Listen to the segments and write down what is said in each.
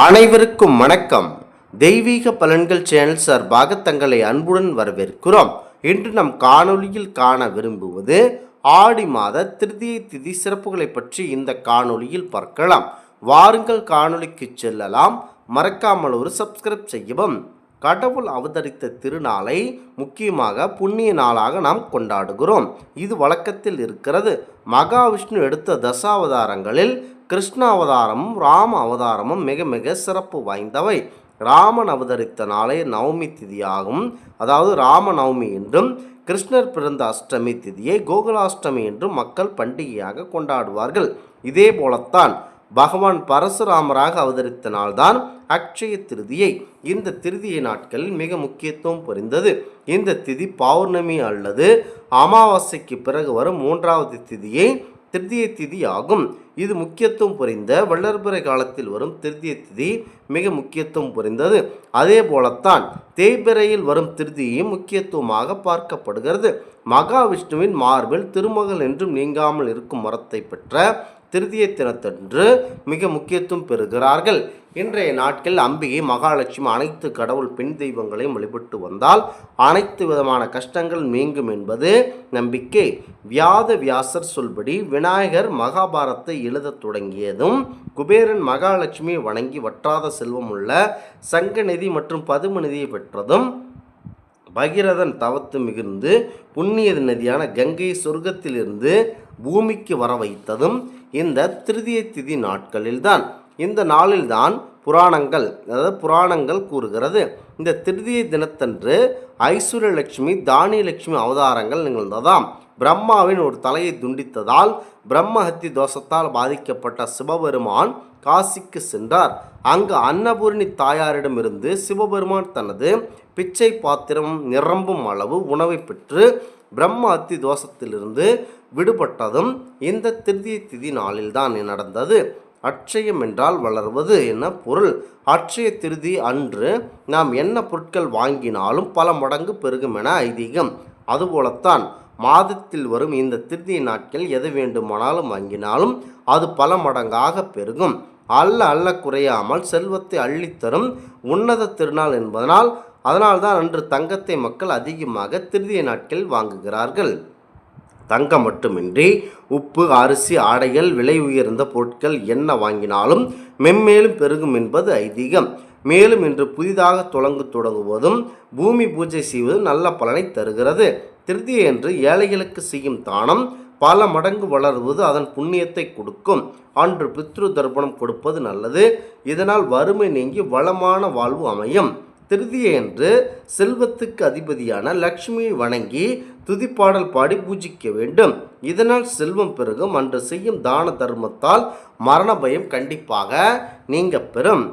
அனைவருக்கும் வணக்கம். தெய்வீக பலன்கள் சேனல் சார்பாக தங்களை அன்புடன் வரவேற்கிறோம். இன்று நம் காணொளியில் காண விரும்புவது ஆடி மாத திருதியை திதி சிறப்புகளை பற்றி இந்த காணொளியில் பார்க்கலாம். வாருங்கள் காணொளிக்கு செல்லலாம். மறக்காமல் ஒரு சப்ஸ்கிரைப் செய்யவும். கடவுள் அவதரித்த திருநாளை முக்கியமாக புண்ணிய நாளாக நாம் கொண்டாடுகிறோம். இது வழக்கத்தில் இருக்கிறது. மகாவிஷ்ணு எடுத்த தசாவதாரங்களில் கிருஷ்ண அவதாரமும் ராம அவதாரமும் மிக மிக சிறப்பு வாய்ந்தவை. ராமன் அவதரித்த நாளை நவமி திதியாகும். அதாவது ராம நவமி என்றும் கிருஷ்ணர் பிறந்த அஷ்டமி திதியை கோகுலாஷ்டமி என்றும் மக்கள் பண்டிகையாக கொண்டாடுவார்கள். இதே போலத்தான் பகவான் பரசுராமராக அவதரித்த நாள்தான் அக்ஷய திருதியை. இந்த திருதியை நாட்களில் மிக முக்கியத்துவம் புரிந்தது. இந்த திதி பௌர்ணமி அல்லது அமாவாசைக்கு பிறகு வரும் மூன்றாவது திதியை திருதிய திதி ஆகும். இது முக்கியத்துவம் புரிந்த வள்ளற்புரை காலத்தில் வரும் திருதிய திதி மிக முக்கியத்துவம் புரிந்தது. அதே போலத்தான் தேய்பிறையில் வரும் திருதியும் முக்கியத்துவமாக பார்க்கப்படுகிறது. மகாவிஷ்ணுவின் மார்பில் திருமகள் என்றும் நீங்காமல் இருக்கும் மரத்தை பெற்ற திருதிய தினத்தன்று மிக முக்கியத்துவம் பெறுகிறார்கள். இன்றைய நாட்கள் அம்பிகை மகாலட்சுமி அனைத்து கடவுள் பெண் தெய்வங்களையும் வழிபட்டு வந்தால் அனைத்து விதமான கஷ்டங்கள் நீங்கும் என்பது நம்பிக்கை. வியாத வியாசர் சொல்படி விநாயகர் மகாபாரத்தை எழுதத் தொடங்கியதும் குபேரன் மகாலட்சுமியை வணங்கி வற்றாத செல்வம் உள்ள சங்கநிதி மற்றும் பதும நிதியை பெற்றதும் பகிரதன் தவத்து மிகுந்து புண்ணிய நதியான கங்கை சொர்க்கத்திலிருந்து பூமிக்கு வர வைத்ததும் இந்த திருதிய திதி நாட்களில்தான். இந்த நாளில்தான் புராணங்கள் அதாவது புராணங்கள் கூறுகிறது. இந்த திருதிய தினத்தன்று ஐஸ்வர்யலட்சுமி தானியலட்சுமி அவதாரங்கள் நிகழ்ந்ததாம். பிரம்மாவின் ஒரு தலையை துண்டித்ததால் பிரம்மஹத்தி தோஷத்தால் பாதிக்கப்பட்ட சிவபெருமான் காசிக்கு சென்றார். அங்கு அன்னபூரணி தாயாரிடமிருந்து சிவபெருமான் தனது பிச்சை பாத்திரம் நிரம்பும் அளவு உணவை பெற்று பிரம்ம அத்தி தோஷத்திலிருந்து விடுபட்டதும் இந்த திருதிய திதி நாளில்தான் நடந்தது. அட்சயம் என்றால் வளர்வது என பொருள். அட்சய திருதி அன்று நாம் என்ன பொருட்கள் வாங்கினாலும் பல மடங்கு பெருகும் என ஐதீகம். அதுபோலத்தான் மாதத்தில் வரும் இந்த திருதிய நாட்கள் எது வேண்டுமானாலும் வாங்கினாலும் அது பல மடங்காக பெருகும். அல்ல அல்ல குறையாமல் செல்வத்தை அள்ளித்தரும் உன்னத திருநாள் என்பதனால் அதனால்தான் அன்று தங்கத்தை மக்கள் அதிகமாக திருதிய நாட்கள் வாங்குகிறார்கள். தங்கம் மட்டுமின்றி உப்பு அரிசி ஆடைகள் விலை உயர்ந்த பொருட்கள் என்ன வாங்கினாலும் மென்மேலும் பெருகும் என்பது ஐதீகம். மேலும் இன்று புதிதாக தொடங்கு தொடங்குவதும் பூமி பூஜை செய்வதும் நல்ல பலனை தருகிறது. திருதியை என்று ஏழைகளுக்கு செய்யும் தானம் பல மடங்கு வளருவது அதன் புண்ணியத்தை கொடுக்கும். அன்று பித்ரு தர்ப்பணம் கொடுப்பது நல்லது. இதனால் வறுமை நீங்கி வளமான வாழ்வு அமையும். திருதியன்று செல்வத்துக்கு அதிபதியான லக்ஷ்மியை வணங்கி துதிப்பாடல் பாடி பூஜிக்க வேண்டும். இதனால் செல்வம் பெருகும். அன்று செய்யும் தான தர்மத்தால் மரண பயம் கண்டிப்பாக நீங்க பெறும்.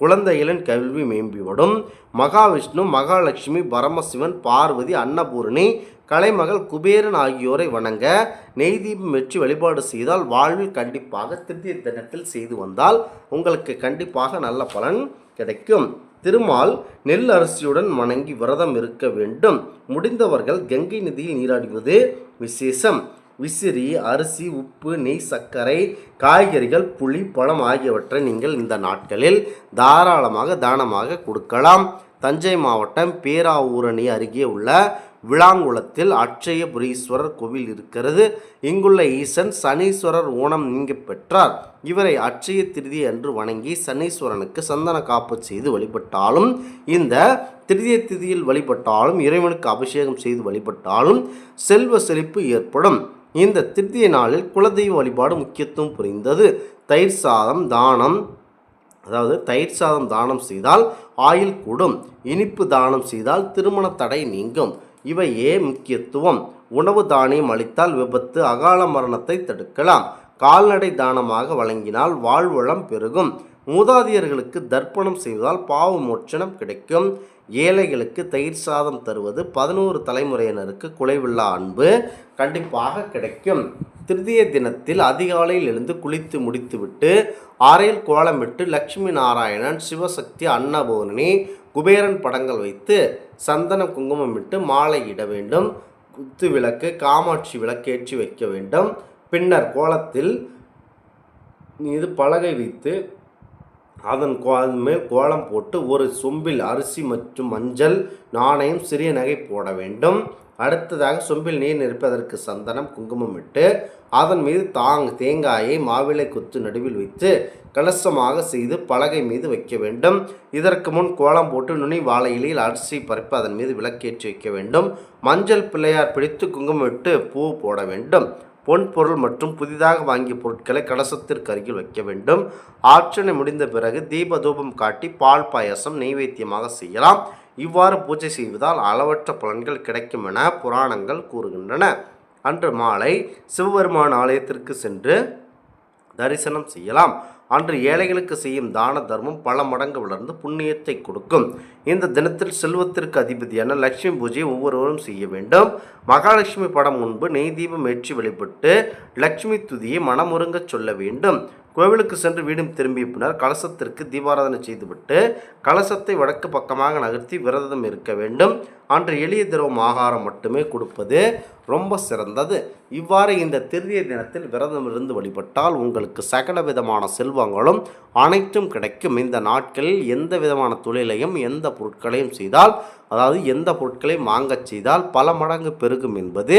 குழந்தைகளின் கல்வி மேம்பிவிடும் மகாவிஷ்ணு மகாலட்சுமி பரமசிவன் பார்வதி அன்னபூரணி கலைமகள் குபேரன் ஆகியோரை வணங்க நெய் தீபம் வெற்றி வழிபாடு செய்தால் வாழ்வில் கண்டிப்பாக திருதிய தினத்தில் செய்து வந்தால் உங்களுக்கு கண்டிப்பாக நல்ல பலன் கிடைக்கும். திருமால் நெல் அரிசியுடன் வணங்கி விரதம் இருக்க வேண்டும். முடிந்தவர்கள் கங்கை நதியில் நீராடுவது விசேஷம். விசிறி அரிசி உப்பு நெய் சர்க்கரை காய்கறிகள் புளி பழம் ஆகியவற்றை நீங்கள் இந்த நாட்களில் தாராளமாக தானமாக கொடுக்கலாம். தஞ்சை மாவட்டம் பேராவூரணி அருகே உள்ள விளாங்குளத்தில் அட்சயபுரீஸ்வரர் கோவில் இருக்கிறது. இங்குள்ள ஈசன் சனீஸ்வரர் ஊனம் நீங்க பெற்றார். இவரை அட்சய திருதி அன்று வணங்கி சனீஸ்வரனுக்கு சந்தன காப்பு செய்து வழிபட்டாலும் இந்த திருதிய திதியில் வழிபட்டாலும் இறைவனுக்கு அபிஷேகம் செய்து வழிபட்டாலும் செல்வ செழிப்பு ஏற்படும். இந்த திருதிய நாளில் குலதெய்வ வழிபாடு முக்கியத்துவம் புரிந்தது. தயிர் சாதம் தானம் அதாவது தயிர் சாதம் தானம் செய்தால் ஆயுள் கூடும். இனிப்பு தானம் செய்தால் திருமண தடை நீங்கும். இவையே முக்கியத்துவம். உணவு தானியம் அளித்தால் விபத்து அகால மரணத்தை தடுக்கலாம். கால்நடை தானமாக வழங்கினால் வாழ்வளம் பெருகும். மூதாதையர்களுக்கு தர்ப்பணம் செய்வதால் பாவ மோட்சணம் கிடைக்கும். ஏழைகளுக்கு தயிர் சாதம் தருவது பதினோரு தலைமுறையினருக்கு குலைவில்லா அன்பு கண்டிப்பாக கிடைக்கும். திருதிய தினத்தில் அதிகாலையில் எழுந்து குளித்து முடித்துவிட்டு அறையில் கோலமிட்டு லக்ஷ்மி நாராயணன் சிவசக்தி அன்னபூரணி குபேரன் படங்கள் வைத்து சந்தன குங்குமம் இட்டு மாலை இட வேண்டும். குத்து விளக்கு காமாட்சி விளக்கேற்றி வைக்க வேண்டும். பின்னர் கோலத்தில் மீது பலகை வைத்து அதன் கோ மேல் கோலம் போட்டு ஒரு சொம்பில் அரிசி மற்றும் மஞ்சள் நாணயம் சிறிய நகை போட வேண்டும். அடுத்ததாக சொம்பில் நீர் நிற்பதற்கு சந்தனம் குங்குமம் இட்டு அதன் மீது தாங் தேங்காயை மாவிளை குத்து நடுவில் வைத்து கலசமாக செய்து பலகை மீது வைக்க வேண்டும். இதற்கு முன் கோலம் போட்டு நுனி வாழை இலையில் அரிசி பறிப்பு அதன் மீது விளக்கேற்றி வைக்க வேண்டும். மஞ்சள் பிள்ளையார் பிடித்து குங்குமம் இட்டு பூ போட வேண்டும். பொன் பொருள் மற்றும் புதிதாக வாங்கிய பொருட்களை கலசத்திற்கு அருகில் வைக்க வேண்டும். ஆற்றனை முடிந்த பிறகு தீப தூபம் காட்டி பால் பாயசம் நெய்வேத்தியமாக செய்யலாம். இவ்வாறு பூஜை செய்வதால் அளவற்ற பலன்கள் கிடைக்கும் என புராணங்கள் கூறுகின்றன. அன்று மாலை சிவபெருமான் ஆலயத்திற்கு சென்று தரிசனம் செய்யலாம். அன்று ஏழைகளுக்கு செய்யும் தான தர்மம் பல மடங்கு வளர்ந்து புண்ணியத்தை கொடுக்கும். இந்த தினத்தில் செல்வத்திற்கு அதிபதியான லட்சுமி பூஜையை ஒவ்வொருவரும் செய்ய வேண்டும். மகாலட்சுமி படம் முன்பு நெய் தீபம் ஏற்றி வழிபட்டு லட்சுமி துதியை மனமுருங்கச் சொல்ல வேண்டும். கோவிலுக்கு சென்று வீடும் திரும்பிய பின்னர் கலசத்திற்கு தீபாராதனை செய்துவிட்டு கலசத்தை வடக்கு பக்கமாக நகர்த்தி விரதம் இருக்க வேண்டும். அன்று எளிய திரவம் ஆகாரம் மட்டுமே கொடுப்பது ரொம்ப சிறந்தது. இவ்வாறு இந்த திருதிய தினத்தில் விரதம் இருந்து வழிபட்டால் உங்களுக்கு சகல விதமான செல்வங்களும் அனைத்தும் கிடைக்கும். இந்த நாட்களில் எந்த விதமான தொழிலையும் எந்த பொருட்களையும் செய்தால் அதாவது எந்த பொருட்களையும் வாங்கச் செய்தால் பல மடங்கு பெருகும் என்பது